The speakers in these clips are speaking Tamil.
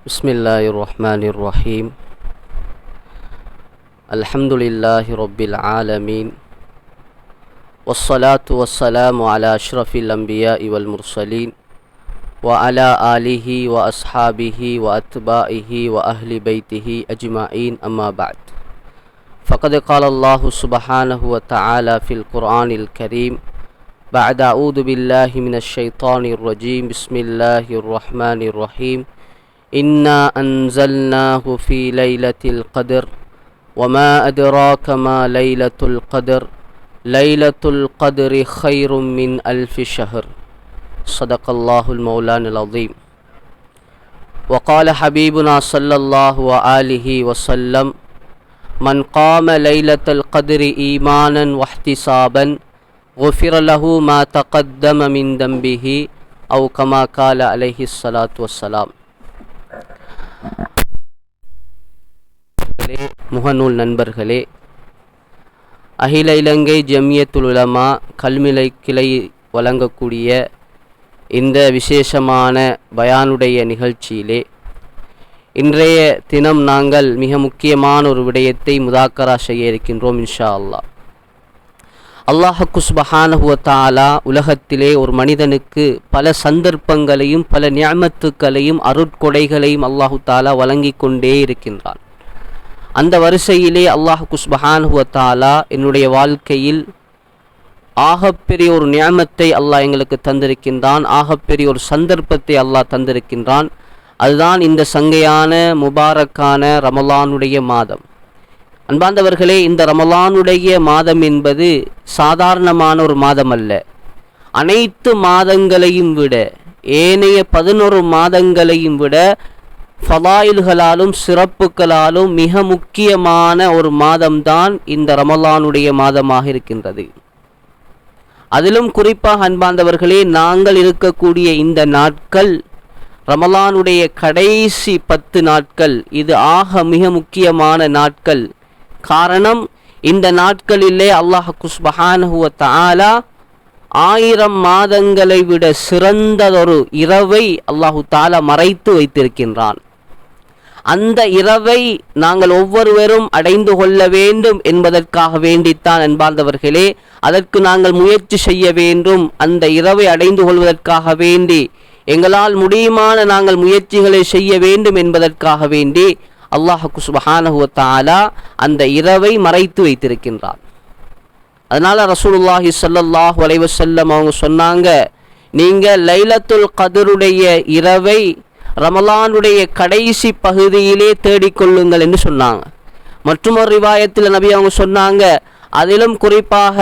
بسم الله الرحمن الرحيم. الحمد لله رب العالمين. والصلاة والسلام على أشرف الأنبياء والمرسلين وعلى آله وأصحابه وأتباعه وأهل بيته أجمعين أما بعد. فقد قال الله سبحانه وتعالى في القرآن الكريم بعد أعوذ بالله من الشيطان الرجيم. بسم الله الرحمن الرحيم. إنا أنزلناه في ليلة القدر وما أدراك ما ليلة القدر ليلة القدر خير من ألف شهر. صدق الله المولان العظيم. وقال حبيبنا صلى الله عليه وسلم من قام ليلة القدر إيمانا واحتسابا غفر له ما تقدم من ذنبه أو كما قال عليه الصلاة والسلام. முகநூல் நண்பர்களே அகில இலங்கை ஜமியத்துல் உலமா கல்மிலை கிளை வழங்கக்கூடிய இந்த விசேஷமான பயானுடைய நிகழ்ச்சியிலே இன்றைய தினம் நாங்கள் மிக முக்கியமான ஒரு விடயத்தை முதாக்கரா செய்ய இருக்கின்றோம் இன்ஷா அல்லாஹ். அல்லாஹக்கு சுபஹானஹுவத்தாலா உலகத்திலே ஒரு மனிதனுக்கு பல சந்தர்ப்பங்களையும் பல நியமத்துக்களையும் அருட்கொடைகளையும் அல்லாஹு தாலா வழங்கி கொண்டே இருக்கின்றான். அந்த வரிசையிலே அல்லாஹ் சுபஹானஹுவத்தாலா தாலா என்னுடைய வாழ்க்கையில் ஆகப்பெரிய ஒரு நியமத்தை அல்லாஹ் எங்களுக்கு தந்திருக்கின்றான் ஆகப்பெரிய ஒரு சந்தர்ப்பத்தை அல்லாஹ் தந்திருக்கின்றான். அதுதான் இந்த சங்கையான முபாரக்கான ரமலானுடைய மாதம். அன்பார்ந்தவர்களே இந்த ரமலானுடைய மாதம் என்பது சாதாரணமான ஒரு மாதம் அல்ல அனைத்து மாதங்களையும் விட ஏனைய பதினொரு மாதங்களையும் விட ஃபலாயில்களாலும் சிறப்புகளாலும் மிக முக்கியமான ஒரு மாதம்தான் இந்த ரமலானுடைய மாதமாக இருக்கின்றது. அதிலும் குறிப்பாக அன்பார்ந்தவர்களே நாங்கள் இருக்கக்கூடிய இந்த நாட்கள் ரமலானுடைய கடைசி பத்து நாட்கள் இது ஆக மிக முக்கியமான நாட்கள். காரணம் இந்த நாட்களிலே அல்லாஹ் குஸ்பஹானஹுவ தாலா ஆயிரம் மாதங்களை விட சிறந்ததொரு இரவை அல்லாஹு தாலா மறைத்து வைத்திருக்கின்றான். அந்த இரவை நாங்கள் ஒவ்வொருவரும் அடைந்து கொள்ள வேண்டும் என்பதற்காக வேண்டித்தான் அன்பார்ந்தவர்களே அதற்கு நாங்கள் முயற்சி செய்ய வேண்டும் அந்த இரவை அடைந்து கொள்வதற்காக வேண்டி எங்களால் முடியுமான நாங்கள் முயற்சிகளை செய்ய வேண்டும் என்பதற்காக வேண்டி அல்லாஹுக்கு சுபஹானஹுவத்தாலா அந்த இரவை மறைத்து வைத்திருக்கின்றார். அதனால் ரசூலுல்லாஹி ஸல்லல்லாஹு வலைவசல்லம் அவங்க சொன்னாங்க நீங்கள் லைலத்துல் கதருடைய இரவை ரமலானுடைய கடைசி பகுதியிலே தேடிக்கொள்ளுங்கள் என்று சொன்னாங்க. மற்றும் ஒரு ரிவாயத்தில் நபி அவங்க சொன்னாங்க அதிலும் குறிப்பாக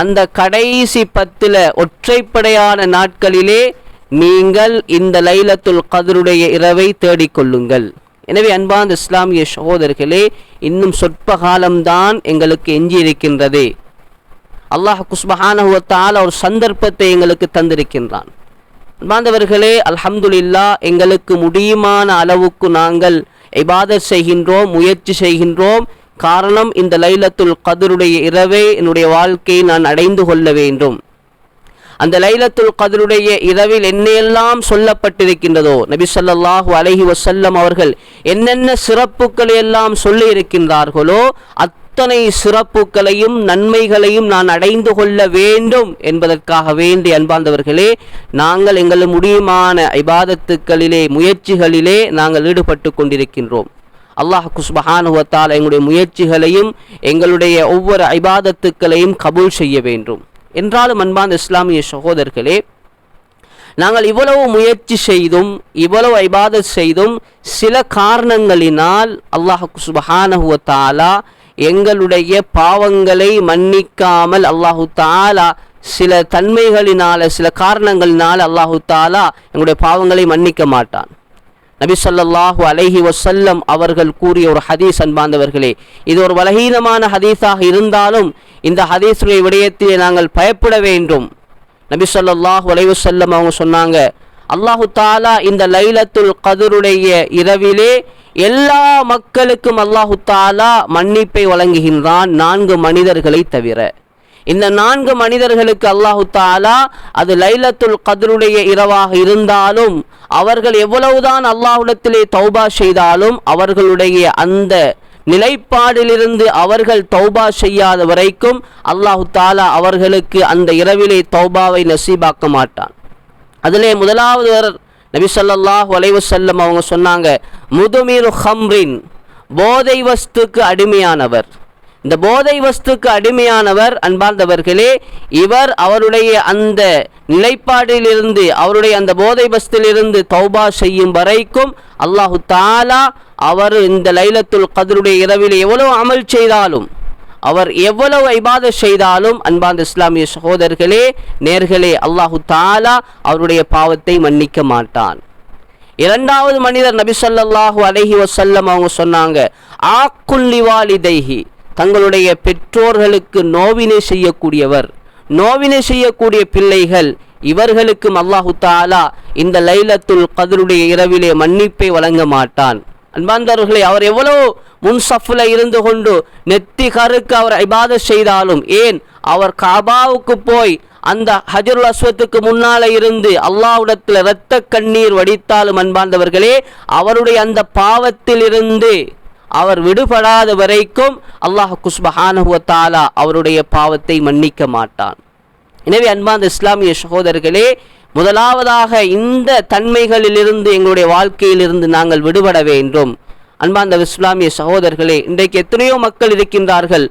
அந்த கடைசி பத்தில் ஒற்றைப்படையான நாட்களிலே நீங்கள் இந்த லைலத்துல் கதருடைய இரவை தேடிக்கொள்ளுங்கள் எனவே அன்பார்ந்த இஸ்லாமிய சகோதரர்களே இன்னும் சொற்ப காலம்தான் எங்களுக்கு எஞ்சி இருக்கின்றது அல்லாஹ் குஸ்பஹானஹுவத்தால் ஒரு சந்தர்ப்பத்தை எங்களுக்கு தந்திருக்கின்றான். அன்பார்ந்தவர்களே அல்ஹம்துலில்லா எங்களுக்கு முடியுமான அளவுக்கு நாங்கள் இபாதத் செய்கின்றோம் முயற்சி செய்கின்றோம். காரணம் இந்த லைலத்துல் கதருடைய இரவை என்னுடைய வாழ்க்கையை நான் அடைந்து கொள்ள வேண்டும். அந்த லைலத்துல் கதருடைய இரவில் என்னெல்லாம் சொல்லப்பட்டிருக்கின்றதோ நபி சொல்லாஹு அலஹி வசல்லம் அவர்கள் என்னென்ன சிறப்புகளை எல்லாம் சொல்லி இருக்கின்றார்களோ அத்தனை சிறப்புகளையும் நன்மைகளையும் நான் அடைந்து கொள்ள வேண்டும் என்பதற்காக வேண்டி அன்பார்ந்தவர்களே நாங்கள் எங்கள் முடியுமான இபாதத்துக்களிலே முயற்சிகளிலே நாங்கள் ஈடுபட்டு கொண்டிருக்கின்றோம். அல்லாஹ் குஸ்பஹானுவத்தால் எங்களுடைய முயற்சிகளையும் எங்களுடைய ஒவ்வொரு ஐபாதத்துக்களையும் கபூல் செய்ய வேண்டும். என்றாலும் அன்பார்ந்த இஸ்லாமிய சகோதரர்களே நாங்கள் இவ்வளவு முயற்சி செய்தும் இவ்வளவு ஐபாதத் செய்தும் சில காரணங்களினால் அல்லாஹ் சுபஹானஹுவ தாலா எங்களுடைய பாவங்களை மன்னிக்காமல் அல்லாஹு தாலா சில தன்மைகளினால சில காரணங்களினால் அல்லாஹு தாலா எங்களுடைய பாவங்களை மன்னிக்க மாட்டான். நபிசல்லாஹு அலஹி வசல்லம் அவர்கள் கூறிய ஒரு ஹதீஸ் அன்பாந்தவர்களே இது ஒரு பலகீனமான ஹதீஸாக இருந்தாலும் இந்த ஹதீஸுடைய விடயத்திலே நாங்கள் பயப்பட வேண்டும். நபி ஸல்லல்லாஹு அலைஹி வஸல்லம் அவங்க சொன்னாங்க அல்லாஹு தாலா இந்த லைலத்துல் கதருடைய இரவிலே எல்லா மக்களுக்கும் அல்லாஹு தாலா மன்னிப்பை வழங்குகின்றான் நான்கு மனிதர்களை தவிர. இந்த நான்கு மனிதர்களுக்கு அல்லாஹு தாலா அது லைலத்துல் கதருடைய இரவாக இருந்தாலும் அவர்கள் எவ்வளவுதான் அல்லாஹ்விடத்திலே தௌபா செய்தாலும் அவர்களுடைய அந்த நிலைப்பாடிலிருந்து அவர்கள் தௌபா செய்யாத வரைக்கும் அல்லாஹு தாலா அவர்களுக்கு அந்த இரவிலே தௌபாவை நசீபாக்க மாட்டான். அதிலே முதலாவது நபி சொல்லாஹ் வலைவு வஸல்லம் அவங்க சொன்னாங்க முதுமீர் ஹம்ரின் போதை வஸ்துக்கு அடிமையானவர். இந்த போதை வஸ்துக்கு அடிமையானவர் அன்பார்ந்தவர்களே இவர் அவருடைய அந்த நிலைப்பாடிலிருந்து அவருடைய அந்த போதை வஸ்திலிருந்து தௌபா செய்யும் வரைக்கும் அல்லாஹு தாலா அவர் இந்த லைலத்துல் கதருடைய இரவில் எவ்வளவு அமல் செய்தாலும் அவர் எவ்வளவு ஐபாத செய்தாலும் அன்பார்ந்த இஸ்லாமிய சகோதரர்களே நேர்களே அல்லாஹு தாலா அவருடைய பாவத்தை மன்னிக்க மாட்டான். இரண்டாவது மனிதர் நபி ஸல்லல்லாஹு அலைஹி அவங்க சொன்னாங்க ஆக்குல்லி வாலிதைஹி தங்களுடைய பெற்றோர்களுக்கு நோவினை செய்யக்கூடியவர். நோவினை செய்யக்கூடிய பிள்ளைகள் இவர்களுக்கும் அல்லாஹு தாலா இந்த லைலத்துல் கதருடைய இரவிலே மன்னிப்பை வழங்க மாட்டான். அன்பாந்தவர்களே அவர் எவ்வளவு முன்சஃப்ல இருந்து கொண்டு நெத்தி கருக்கு அவர் இபாத செய்தாலும் ஏன் அவர் காபாவுக்கு போய் அந்த ஹஜருல் அஸ்வத்துக்கு முன்னால இருந்து அல்லாஹ்விடத்தில் இரத்த கண்ணீர் வடித்தாலும் அன்பாந்தவர்களே அவருடைய அந்த பாவத்திலிருந்து அவர் விடுபடாத வரைக்கும் அல்லாஹ் குஸ்பஹானுவத்தாலா அவருடைய பாவத்தை மன்னிக்க மாட்டான். எனவே அன்பாந்த இஸ்லாமிய சகோதரர்களே முதலாவதாக இந்த தன்மைகளிலிருந்து எங்களுடைய வாழ்க்கையிலிருந்து நாங்கள் விடுபட வேண்டும். அன்பாந்த இஸ்லாமிய சகோதரர்களே இன்றைக்கு எத்தனையோ மக்கள் இருக்கின்றார்கள்.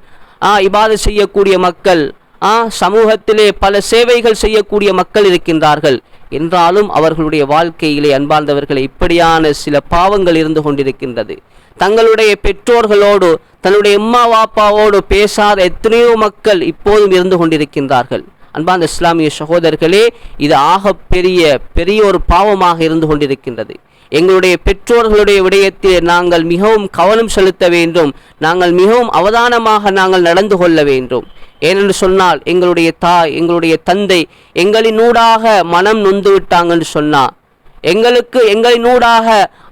ஆ இபாது செய்யக்கூடிய மக்கள் ஆ சமூகத்திலே பல சேவைகள் செய்யக்கூடிய மக்கள் இருக்கின்றார்கள். என்றாலும் அவர்களுடைய வாழ்க்கையிலே அன்பார்ந்தவர்களை இப்படியான சில பாவங்கள் இருந்து கொண்டிருக்கின்றது. தங்களுடைய பெற்றோர்களோடு தன்னுடைய அம்மா வாப்பாவோடு பேசாத எத்தனையோ மக்கள் இப்போதும் இருந்து கொண்டிருக்கின்றார்கள். அன்பார்ந்த இஸ்லாமிய சகோதரர்களே இது ஆக பெரிய பெரிய ஒரு பாவமாக இருந்து கொண்டிருக்கின்றது. எங்களுடைய பெற்றோர்களுடைய விடயத்தில் நாங்கள் மிகவும் கவனம் செலுத்த வேண்டும். நாங்கள் மிகவும் அவதானமாக நாங்கள் நடந்து கொள்ள வேண்டும். ஏனென்று சொன்னால் எங்களுடைய தாய் எங்களுடைய தந்தை எங்களினூடாக மனம் நொந்து விட்டாங்கன்னு சொன்னா எங்களுக்கு எங்களினூடாக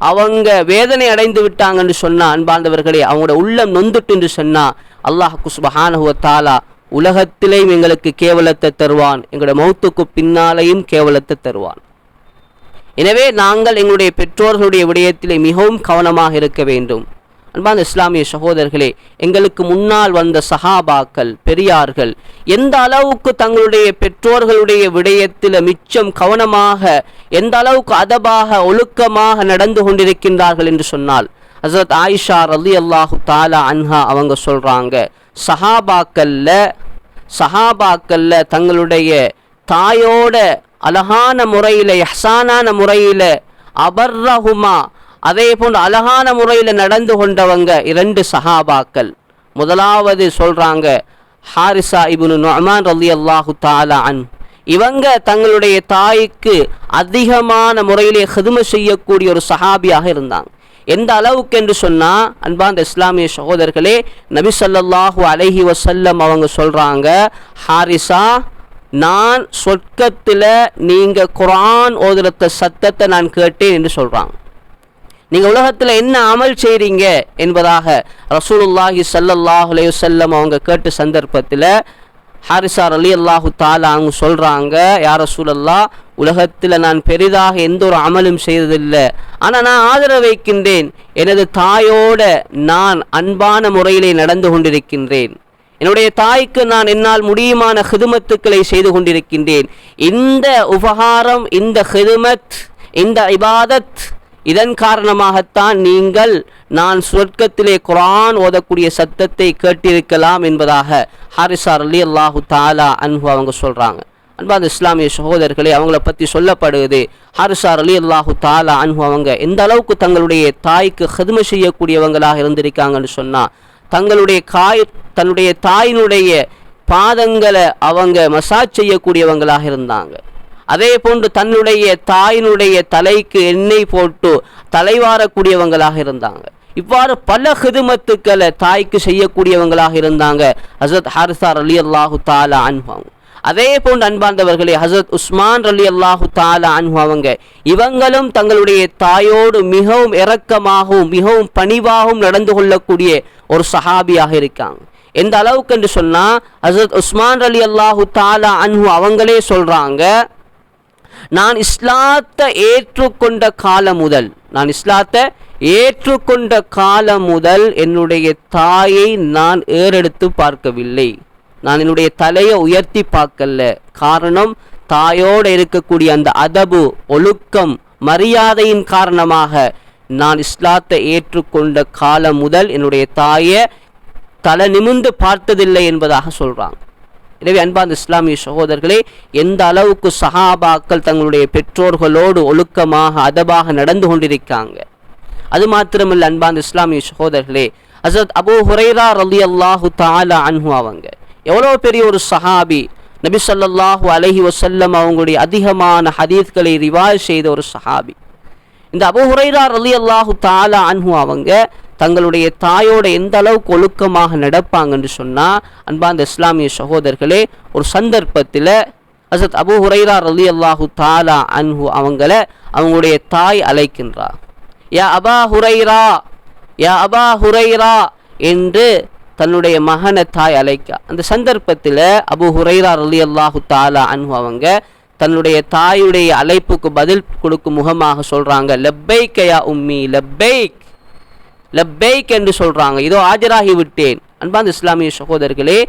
அவங்க வேதனை அடைந்து விட்டாங்கன்னு சொன்னா அன்பார்ந்தவர்களே அவங்களோட உள்ளம் நொந்துட்டு என்று சொன்னா அல்லாஹ் குஸ்பஹானஹுவ தாலா உலகத்திலேயும் எங்களுக்கு கேவலத்தை தருவான். எங்களோட மௌத்துக்கு பின்னாலேயும் கேவலத்தை தருவான். எனவே நாங்கள் எங்களுடைய பெற்றோர்களுடைய விடயத்திலே மிகவும் கவனமாக இருக்க வேண்டும். அன்பான இஸ்லாமிய சகோதரர்களே எங்களுக்கு முன்னால் வந்த சஹாபாக்கள் பெரியார்கள் எந்த அளவுக்கு தங்களுடைய பெற்றோர்களுடைய விடயத்தில் மிச்சம் கவனமாக எந்த அளவுக்கு அதபாக ஒழுக்கமாக நடந்து கொண்டிருக்கின்றார்கள் என்று சொன்னால் ஹசரத் ஆயிஷா ரலி அல்லாஹு தாலா அன்ஹா அவங்க சொல்றாங்க சஹாபாக்கல்ல சஹாபாக்கல்ல தங்களுடைய தாயோட அழகான முறையில் எஹ்சானான முறையில் அபர்ரஹுமா அதே போன்று அழகான முறையில் நடந்து கொண்டவங்க இரண்டு சஹாபாக்கள். முதலாவது சொல்கிறாங்க ஹாரிசா இபுனு நொமான் ரலி அல்லாஹு தாலா அன். இவங்க தங்களுடைய தாய்க்கு அதிகமான முறையிலே ஹெதுமை செய்யக்கூடிய ஒரு சஹாபியாக இருந்தாங்க. எந்த அளவுக்கு என்று சொன்னால் அன்பாந்த இஸ்லாமிய சகோதரர்களே நபி சொல்லல்லாஹு அலஹி வசல்லம் அவங்க சொல்கிறாங்க ஹாரிசா நான் சொர்க்கத்தில் நீங்கள் குரான் ஓதுறத சத்தத்தை நான் கேட்டேன் என்று சொல்கிறாங்க நீங்கள் உலகத்தில் என்ன அமல் செய்கிறீங்க என்பதாக ரசூலுல்லாஹி ஸல்லல்லாஹு செல்லம் அவங்க கேட்ட சந்தர்ப்பத்தில் ஹாரிசார் அலி அல்லாஹு தாலா அவங்க சொல்கிறாங்க யார் ரசூலல்லா உலகத்தில் நான் பெரிதாக எந்த ஒரு அமலும் செய்ததில்லை. ஆனால் நான் ஆதரவு வைக்கின்றேன். எனது தாயோட நான் அன்பான முறையிலே நடந்து கொண்டிருக்கின்றேன். என்னுடைய தாய்க்கு நான் என்னால் முடியுமான ஹிதுமத்துக்களை செய்து கொண்டிருக்கின்றேன். இந்த உபகாரம் இந்த ஹிதுமத் இந்த இபாதத் இதன் காரணமாகத்தான் நீங்கள் நான் சொர்க்கத்திலே குரான் ஓதக்கூடிய சத்தத்தை கேட்டிருக்கலாம் என்பதாக ஹாரிசார் அலி அல்லாஹு தாலா அன்பு அவங்க சொல்கிறாங்க அன்பாத இஸ்லாமிய சகோதரர்களே அவங்கள பற்றி சொல்லப்படுது. ஹாரிசார் அலி அல்லாஹு தாலா அன்பு அவங்க எந்த அளவுக்கு தங்களுடைய தாய்க்கு ஹிதுமை செய்யக்கூடியவங்களாக இருந்திருக்காங்கன்னு சொன்னால் தங்களுடைய காய் தன்னுடைய தாயினுடைய பாதங்களை அவங்க மசாஜ் செய்யக்கூடியவங்களாக இருந்தாங்க. அதே போன்று தன்னுடைய தாயினுடைய தலைக்கு எண்ணெய் போட்டு தலைவாரக்கூடியவங்களாக இருந்தாங்க. இவ்வாறு பல ஹிதுமத்துக்களை தாய்க்கு செய்யக்கூடியவங்களாக இருந்தாங்க. ஹசரத் ஹாரிசார் அலி அல்லாஹு தாலா அன்பாங்க அதே போன்று அன்பார்ந்தவர்களே ஹசரத் உஸ்மான் அலி அல்லாஹு தாலா அன்பாவங்க இவங்களும் தங்களுடைய தாயோடு மிகவும் இரக்கமாகவும் மிகவும் பணிவாகவும் நடந்து கொள்ளக்கூடிய ஒரு சஹாபியாக இருக்காங்க. எந்த அளவுக்கு என்று சொன்னால் ஹசரத் உஸ்மான் அலி அல்லாஹு தாலா அன்ஹு அவங்களே சொல்கிறாங்க நான் இஸ்லாத்தை ஏற்றுக்கொண்ட காலம் முதல் நான் இஸ்லாத்தை ஏற்றுக்கொண்ட காலம் முதல் என்னுடைய தாயை நான் ஏறெடுத்து பார்க்கவில்லை. நான் என்னுடைய தலையை உயர்த்தி பார்க்கல. காரணம் தாயோடு இருக்கக்கூடிய அந்த அதபு ஒழுக்கம் மரியாதையின் காரணமாக நான் இஸ்லாத்தை ஏற்றுக்கொண்ட காலம் முதல் என்னுடைய தாயை தலை நிமிர்ந்து பார்த்ததில்லை என்பதாக சொல்கிறாங்க எனவே அன்பார்ந்த இஸ்லாமிய சகோதரர்களே எந்த அளவுக்கு சஹாபாக்கள் தங்களுடைய பெற்றோர்களோடு ஒழுக்கமாக அதபாக நடந்து கொண்டிருக்காங்க. அது மாத்திரமல்ல அன்பார்ந்த இஸ்லாமிய சகோதரர்களே ஹசரத் அபூ ஹுரைரா ரலி அல்லாஹு தாலா அன்ஹு அவங்க. எவ்வளோ பெரிய ஒரு சஹாபி? நபி ஸல்லல்லாஹு அலஹி வசல்லம் அவங்களுடைய அதிகமான ஹதீஸ்களை ரிவாய் செய்த ஒரு சஹாபி. இந்த அபு ஹுரைரா அலி அல்லாஹு தாலா அன்ஹு அவங்க தங்களுடைய தாயோட எந்த அளவுக்கு ஒழுக்கமாக நடப்பாங்கன்னு சொன்னால் அன்பாந்த இஸ்லாமிய சகோதரர்களே ஒரு சந்தர்ப்பத்தில் ஹசத் அபு ஹுரைரா அலி அல்லாஹு தாலா அன்ஹு அவங்கள அவங்களுடைய தாய் அழைக்கின்றார். யா அபா ஹுரைரா யா அபா ஹுரைரா என்று தன்னுடைய மகனை தாய் அழைக்க. அந்த சந்தர்ப்பத்தில் அபு ஹுரைரா அலி அல்லாஹு தாலா அன்பு அவங்க தன்னுடைய தாயுடைய அழைப்புக்கு பதில் கொடுக்கும் முகமாக சொல்கிறாங்க லப்பைக் உம்மி லப்பைக் லப்பைக் என்று சொல்கிறாங்க இதோ ஆஜராகி விட்டேன். அன்பாந்த இஸ்லாமிய சகோதரர்களே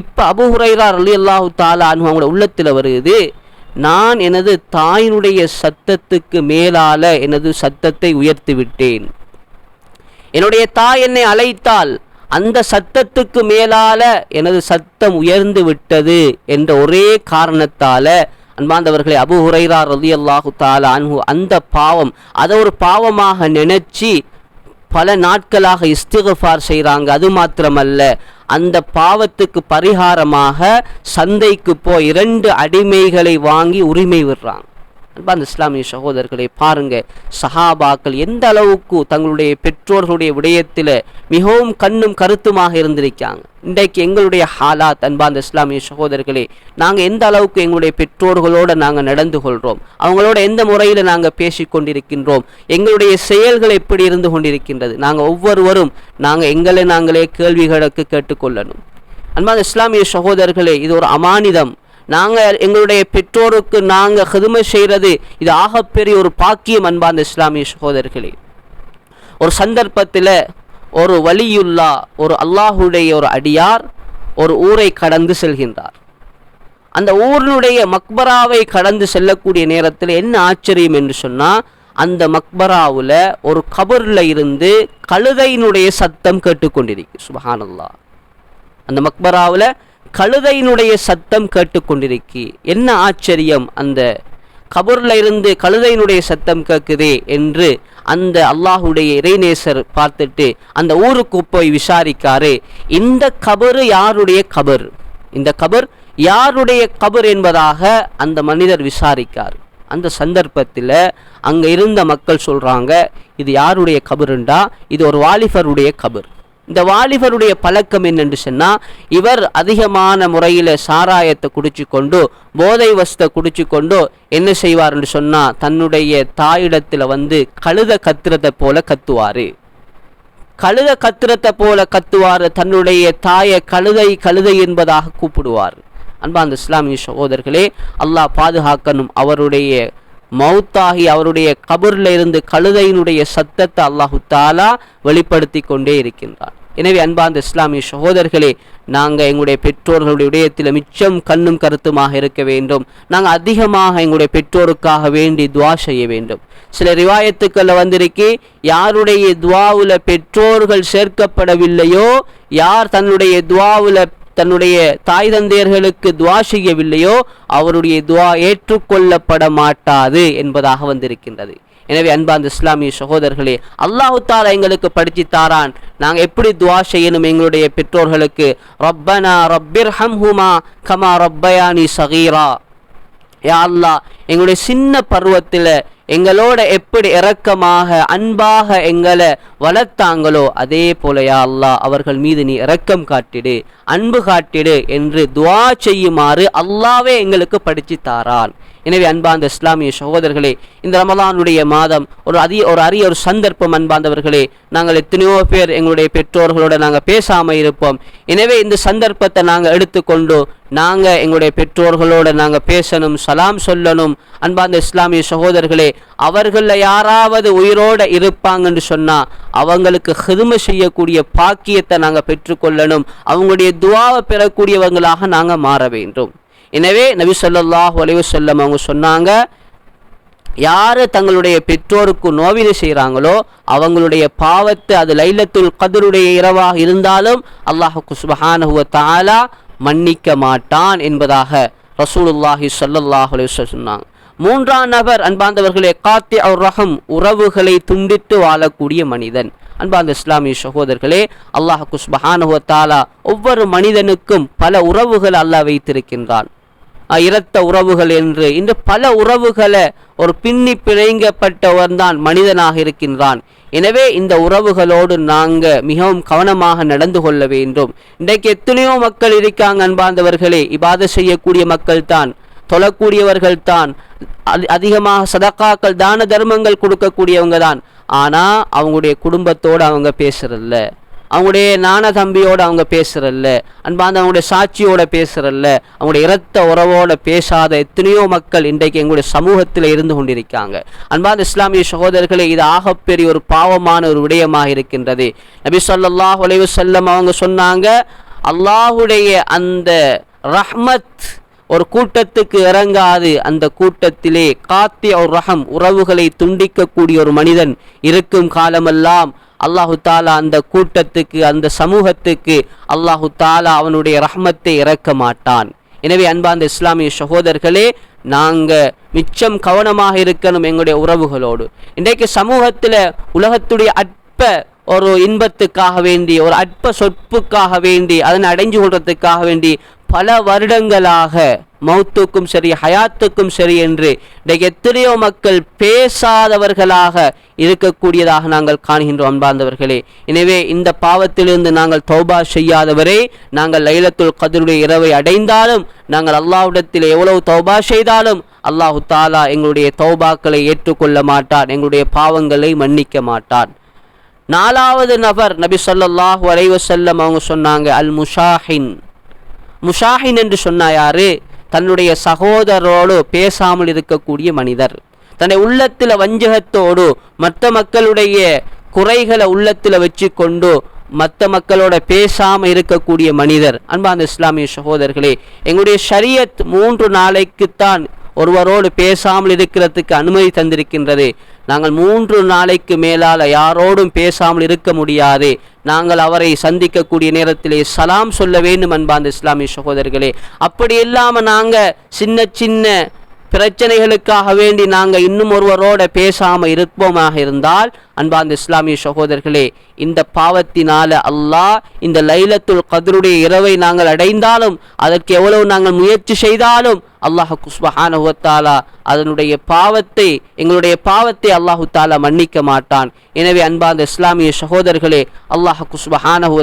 இப்போ அபு ஹுரைரா அலி அல்லாஹு தாலா அன்பு அவங்களோட உள்ளத்தில் வருது நான் எனது தாயினுடைய சத்தத்துக்கு மேலால எனது சத்தத்தை உயர்த்தி விட்டேன். என்னுடைய தாய் என்னை அழைத்தால் அந்த சத்தத்துக்கு மேலால எனது சத்தம் உயர்ந்து விட்டது என்ற ஒரே காரணத்தால அன்பாந்தவர்களை அபு ஹுரைரா ரதி அல்லாஹு தாலா அன்ஹு அந்த பாவம் அதை ஒரு பாவமாக நினைச்சி பல நாட்களாக இஸ்திகஃபார் செய்கிறாங்க அது மாத்திரமல்ல அந்த பாவத்துக்கு பரிகாரமாக சந்தைக்கு போய் இரண்டு அடிமைகளை வாங்கி உரிமை விடுறாங்க. அன்பா அந்த இஸ்லாமிய சகோதரர்களை பாருங்க சஹாபாக்கள் எந்த அளவுக்கு தங்களுடைய பெற்றோர்களுடைய விடயத்தில் மிகவும் கண்ணும் கருத்துமாக இருந்திருக்காங்க இன்றைக்கு எங்களுடைய ஹாலாத் அன்பா அந்த இஸ்லாமிய சகோதரர்களே நாங்கள் எந்த அளவுக்கு எங்களுடைய பெற்றோர்களோடு நாங்கள் நடந்து கொள்கிறோம் அவங்களோட எந்த முறையில் நாங்கள் பேசி கொண்டிருக்கின்றோம் எங்களுடைய செயல்கள் எப்படி இருந்து கொண்டிருக்கின்றது நாங்கள் ஒவ்வொருவரும் நாங்கள் எங்களை நாங்களே கேள்விகளுக்கு கேட்டுக்கொள்ளணும் அன்பான இஸ்லாமிய சகோதரர்களே இது ஒரு அமானிதம். நாங்கள் எங்களுடைய பெற்றோருக்கு நாங்கள் ஹிதுமை செய்கிறது இது ஆகப்பெரிய ஒரு பாக்கியம் அன்பார்ந்த இஸ்லாமிய சகோதரர்களே. ஒரு சந்தர்ப்பத்தில் ஒரு வலியுல்லா ஒரு அல்லாஹுடைய ஒரு அடியார் ஒரு ஊரை கடந்து செல்கின்றார். அந்த ஊரினுடைய மக்பராவை கடந்து செல்லக்கூடிய நேரத்தில் என்ன ஆச்சரியம் என்று சொன்னால் அந்த மக்பராவில் ஒரு கபரில் இருந்து கழுதையினுடைய சத்தம் கேட்டுக்கொண்டிருக்கு சுபஹானல்லா அந்த மக்பராவில் கழுதையினுடைய சத்தம் கேட்டுக்கொண்டிருக்கி என்ன ஆச்சரியம் அந்த கபூர்ல இருந்து கழுதையினுடைய சத்தம் கேட்குதே? என்று அந்த அல்லாஹுடைய இறைநேசர் பார்த்துட்டு அந்த ஊருக்கு போய் விசாரிக்காரு இந்த கபரு யாருடைய கபர்? இந்த கபர் யாருடைய கபர் என்பதாக அந்த மனிதர் விசாரிக்கார். அந்த சந்தர்ப்பத்தில் அங்கே இருந்த மக்கள் சொல்கிறாங்க இது யாருடைய கபருண்டா? இது ஒரு வாலிபருடைய கபர். இந்த வாலிபருடைய பழக்கம் என்னென்று சொன்னால் இவர் அதிகமான முறையில் சாராயத்தை குடிச்சு கொண்டு போதை வசத்தை குடிச்சு கொண்டு என்ன செய்வார்னு சொன்னால் தன்னுடைய தாயிடத்தில் வந்து கழுத கத்துறதை போல கத்துவார். கழுத கத்துறத்தை போல கத்துவார் தன்னுடைய தாயை கழுதை கழுதை என்பதாக கூப்பிடுவார். அன்பா அந்த இஸ்லாமிய சகோதரர்களே அல்லாஹ் பாதுகாக்கணும் அவருடைய மௌத்தாகி அவருடைய கபூரில் இருந்து கழுதையினுடைய சத்தத்தை அல்லாஹு தாலா வெளிப்படுத்தி கொண்டே இருக்கின்றார். எனவே அன்பார்ந்த இஸ்லாமிய சகோதரர்களே நாங்கள் எங்களுடைய பெற்றோர்களுடைய விடயத்தில் மிச்சம் கண்ணும் கருத்துமாக இருக்க வேண்டும். நாங்கள் அதிகமாக எங்களுடைய பெற்றோருக்காக வேண்டி துவா செய்ய வேண்டும். சில ரிவாயத்துக்களில் வந்திருக்கு யாருடைய துவாவில் பெற்றோர்கள் சேர்க்கப்படவில்லையோ யார் தன்னுடைய துவாவில் தன்னுடைய தாய் தந்தையர்களுக்கு துவா செய்யவில்லையோ அவருடைய துவா ஏற்றுக்கொள்ளப்பட மாட்டாது என்பதாக வந்திருக்கின்றது. எனவே அன்பாந்த இஸ்லாமிய சகோதரர்களே அல்லாஹு தாலா எங்களுக்கு படித்து தாரான். நாங்கள் எப்படி துவா செய்யணும் எங்களுடைய பெற்றோர்களுக்கு? ரப்பனா ரப்பிர் ஹம்ஹுமா கமா ரப்பயானி சகீரா. யா அல்லாஹ் எங்களுடைய சின்ன பருவத்தில் எங்களோட எப்படி இரக்கமாக அன்பாக எங்களை வளர்த்தாங்களோ அதே போலயா அல்லாஹ் அவர்கள் மீது நீ இரக்கம் காட்டிடு அன்பு காட்டிடு என்று துவா செய்யுமாறு அல்லாவே எங்களுக்கு படித்து தாரான். எனவே அன்பார்ந்த இஸ்லாமிய சகோதரர்களே இந்த ரமலானுடைய மாதம் ஒரு அதிக ஒரு அரிய ஒரு சந்தர்ப்பம் அன்பார்ந்தவர்களே. நாங்கள் எத்தனையோ பேர் எங்களுடைய பெற்றோர்களோட நாங்கள் பேசாமல் இருப்போம். எனவே இந்த சந்தர்ப்பத்தை நாங்கள் எடுத்துக்கொண்டு நாங்கள் எங்களுடைய பெற்றோர்களோடு நாங்கள் பேசணும் சலாம் சொல்லணும். அன்பார்ந்த இஸ்லாமிய சகோதரர்களே அவர்களில் யாராவது உயிரோடு இருப்பாங்கன்னு சொன்னால் அவங்களுக்கு ஹிதுமை செய்யக்கூடிய பாக்கியத்தை நாங்கள் பெற்றுக்கொள்ளணும். அவங்களுடைய துவாவை பெறக்கூடியவங்களாக நாங்கள் மாற வேண்டும். எனவே நபி சொல்லாஹ் அலைஹி வஸல்லம் அவங்க சொன்னாங்க யார் தங்களுடைய பெற்றோருக்கு நோவினை செய்கிறாங்களோ அவங்களுடைய பாவத்தை அது லைலத்துல் கதருடைய இரவாக இருந்தாலும் அல்லாஹு சுபஹானஹு தாலா மன்னிக்க மாட்டான் என்பதாக ரசூலுல்லாஹி ஸல்லல்லாஹு அலைஹி சொன்னாங்க. மூன்றாம் நபர் அன்பார்ந்தவர்களே காத்தி அவர் ரகம் உறவுகளை துண்டித்து வாழக்கூடிய மனிதன். அன்பார்ந்த இஸ்லாமிய சகோதரர்களே அல்லாஹ் குஸ்பஹானஹு தாலா ஒவ்வொரு மனிதனுக்கும் பல உறவுகள் அல்லாஹ் வைத்திருக்கின்றான். இரத்த உறவுகள் என்று. இன்று பல உறவுகளை ஒரு பின்னி பிழைங்கப்பட்டவர் தான் மனிதனாக இருக்கின்றான். எனவே இந்த உறவுகளோடு நாங்கள் மிகவும் கவனமாக நடந்து கொள்ள வேண்டும். இன்றைக்கு எத்தனையோ மக்கள் இருக்காங்க அன்பார்ந்தவர்களே. இபாத செய்யக்கூடிய மக்கள் தான் தொழக்கூடியவர்கள் தான் அதிகமாக சதக்காக்கள் தான தர்மங்கள் கொடுக்கக்கூடியவங்க தான். ஆனால் அவங்களுடைய குடும்பத்தோடு அவங்க பேசுறதில்ல. அவங்களுடைய நான தம்பியோட அவங்க பேசுறல்ல. அன்பாந்த அவங்களுடைய சாட்சியோட பேசுறல்ல. அவங்களுடைய இரத்த உறவோட பேசாத எத்தனையோ மக்கள் இன்றைக்கு எங்களுடைய சமூகத்தில் இருந்து கொண்டிருக்காங்க. அன்பாந்த இஸ்லாமிய சகோதரர்களே இது ஆகப்பெரிய ஒரு பாவமான ஒரு விடயமாக இருக்கின்றது. நபி ஸல்லல்லாஹு ஒலைவு செல்லம் அவங்க சொன்னாங்க அல்லாஹுடைய அந்த ரஹ்மத் ஒரு கூட்டத்துக்கு இறங்காது. அந்த கூட்டத்திலே காத்தி ஒரு ரஹம் உறவுகளை துண்டிக்கக்கூடிய ஒரு மனிதன் இருக்கும் காலமெல்லாம் அல்லாஹு தாலா அந்த கூட்டத்துக்கு அந்த சமூகத்துக்கு அல்லாஹு தாலா அவனுடைய ரஹ்மத்தை இறக்க மாட்டான். எனவே அன்பார்ந்த இஸ்லாமிய சகோதரர்களே நாங்கள் மிச்சம் கவனமாக இருக்கணும் எங்களுடைய உறவுகளோடு. இன்றைக்கு சமூகத்தில் உலகத்துடைய அற்ப ஒரு இன்பத்துக்காக வேண்டி ஒரு அற்ப சொற்புக்காக வேண்டி அதனை அடைஞ்சு கொள்றதுக்காக வேண்டி பல வருடங்களாக மௌத்துக்கும் சரி ஹயாத்துக்கும் சரி என்று இன்றைக்கு எத்தனையோ மக்கள் பேசாதவர்களாக இருக்கக்கூடியதாக நாங்கள் காண்கின்றோம் அன்பார்ந்தவர்களே. எனவே இந்த பாவத்திலிருந்து நாங்கள் தௌபா செய்யாதவரே நாங்கள் லைலத்துல் கதிருடைய இரவை அடைந்தாலும் நாங்கள் அல்லாஹ்விடத்தில் எவ்வளவு தௌபா செய்தாலும் அல்லாஹு தாலா எங்களுடைய தௌபாக்களை ஏற்றுக்கொள்ள மாட்டான் எங்களுடைய பாவங்களை மன்னிக்க மாட்டான். நாலாவது நபர் நபி ஸல்லல்லாஹு அலைஹி அவங்க சொன்னாங்க அல் முஷாஹின் முஷாஹின் என்று சொன்ன யாரு? தன்னுடைய சகோதரோடு பேசாமல் இருக்கக்கூடிய மனிதர். தன்னை உள்ளத்தில் வஞ்சகத்தோடு மற்ற மக்களுடைய குறைகளை உள்ளத்தில் வச்சு கொண்டு மற்ற மக்களோட பேசாமல் இருக்கக்கூடிய மனிதர். அன்பான இஸ்லாமிய சகோதரர்களே எங்களுடைய ஷரியத் மூன்று நாளைக்குத்தான் ஒருவரோடு பேசாமல் இருக்கிறதுக்கு அனுமதி தந்திருக்கின்றது. நாங்கள் மூன்று நாளைக்கு மேலால் யாரோடும் பேசாமல் இருக்க முடியாது. நாங்கள் அவரை சந்திக்கக்கூடிய நேரத்திலே சலாம் சொல்ல வேண்டும் அன்பாந்த இஸ்லாமிய சகோதரர்களே. அப்படி இல்லாமல் நாங்கள் சின்ன சின்ன பிரச்சனைகளுக்காக வேண்டி நாங்கள் இன்னும் ஒருவரோட பேசாமல் இருப்போமாக இருந்தால் அன்பாந்த இஸ்லாமிய சகோதரர்களே இந்த பாவத்தினால அல்லாஹ் இந்த லைலத்துல் கதருடைய இரவை நாங்கள் அடைந்தாலும் அதற்கு எவ்வளவு நாங்கள் முயற்சி செய்தாலும் அல்லாஹ் குஸ்பஹானஹு அதனுடைய பாவத்தை எங்களுடைய பாவத்தை அல்லாஹு தாலா மன்னிக்க மாட்டான். எனவே அன்பாந்த இஸ்லாமிய சகோதரர்களே அல்லாஹ் குஸ்பஹானஹு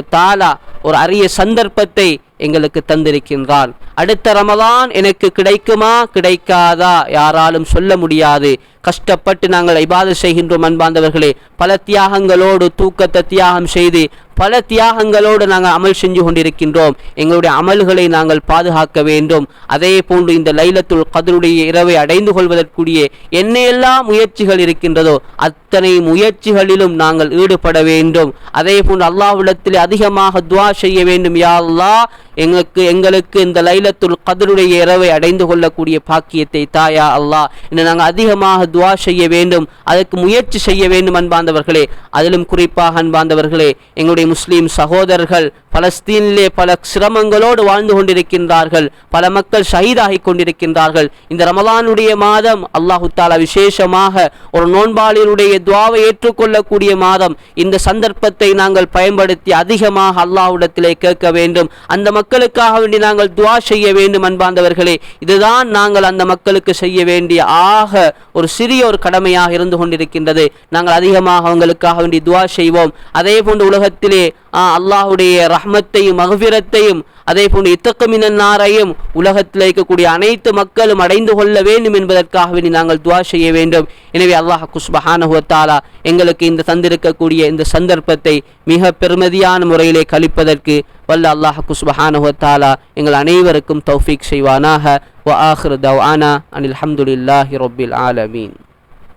ஒரு அரிய சந்தர்ப்பத்தை எங்களுக்கு தந்திருக்கின்றான். அடுத்த ரமதான் எனக்கு கிடைக்குமா? கிடைக்காதா? யாராலும் சொல்ல முடியாது. கஷ்டப்பட்டு நாங்கள் ஐபாத செய்கின்றோம் அன்பாந்தவர்களே பல தியாகங்களோடு தூக்கத்தை தியாகம் செய்து பல தியாகங்களோடு நாங்கள் அமல் செஞ்சு கொண்டிருக்கின்றோம். எங்களுடைய அமல்களை நாங்கள் பாதுகாக்க வேண்டும். அதே போன்று இந்த லைலத்துள் கதருடைய இரவை அடைந்து கொள்வதற்குரிய என்னையெல்லாம் முயற்சிகள் இருக்கின்றதோ அத்தனை முயற்சிகளிலும் நாங்கள் ஈடுபட வேண்டும். அதே போன்று அல்லாஹ்விடத்தில் அதிகமாக துவா செய்ய வேண்டும். யா எங்களுக்கு எங்களுக்கு இந்த லைலத்துல் கதருடைய இரவை அடைந்து கொள்ளக்கூடிய பாக்கியத்தை தாயா அல்லாஹ். இன்னும் நாங்கள் அதிகமாக துவா செய்ய வேண்டும் அதற்கு முயற்சி செய்ய வேண்டும் அன்பார்ந்தவர்களே. அதிலும் குறிப்பாக அன்பாந்தவர்களே எங்களுடைய முஸ்லீம் சகோதரர்கள் பலஸ்தீனிலே பல சிரமங்களோடு வாழ்ந்து கொண்டிருக்கின்றார்கள். பல மக்கள் ஷஹீதாகிக் கொண்டிருக்கின்றார்கள். இந்த ரமலானுடைய மாதம் அல்லாஹு தாலா விசேஷமாக ஒரு நோன்பாளினுடைய துவாவை ஏற்றுக்கொள்ளக்கூடிய மாதம். இந்த சந்தர்ப்பத்தை நாங்கள் பயன்படுத்தி அதிகமாக அல்லாஹ்விடத்திலே கேட்க வேண்டும். அந்த மக்களுக்காக வேண்டி நாங்கள் துவா செய்ய வேண்டும் அன்பாந்தவர்களே இதுதான் நாங்கள் அந்த மக்களுக்கு செய்ய வேண்டிய ஆக ஒரு சிறிய ஒரு கடமையாக இருந்து கொண்டிருக்கின்றது. நாங்கள் அதிகமாக அவங்களுக்காக வேண்டி துவா செய்வோம். அதே போன்று உலகத்திலே அல்லாஹுடைய ரஹ்மத்தையும் மகபிரத்தையும் அதே போன்று இத்தக்கமினாரையும் உலகத்தில் இருக்கக்கூடிய அனைத்து மக்களும் அடைந்து கொள்ள வேண்டும் என்பதற்காக வேண்டி நாங்கள் துவா செய்ய வேண்டும் எனவே அல்லாஹ் குஸ்பஹானுவத்தாலா எங்களுக்கு இந்த தந்திருக்கக்கூடிய இந்த சந்தர்ப்பத்தை மிக பெருமதியான முறையிலே கழிப்பதற்கு வல்ல அல்லாஹ் குஸ்பஹானுவத்தாலா எங்கள் அனைவருக்கும் தௌஃபீக் செய்வானாக வ ஆஹிர் தவானா அனில் அஹமதுல்லாஹி ரொபில் ஆலமீன்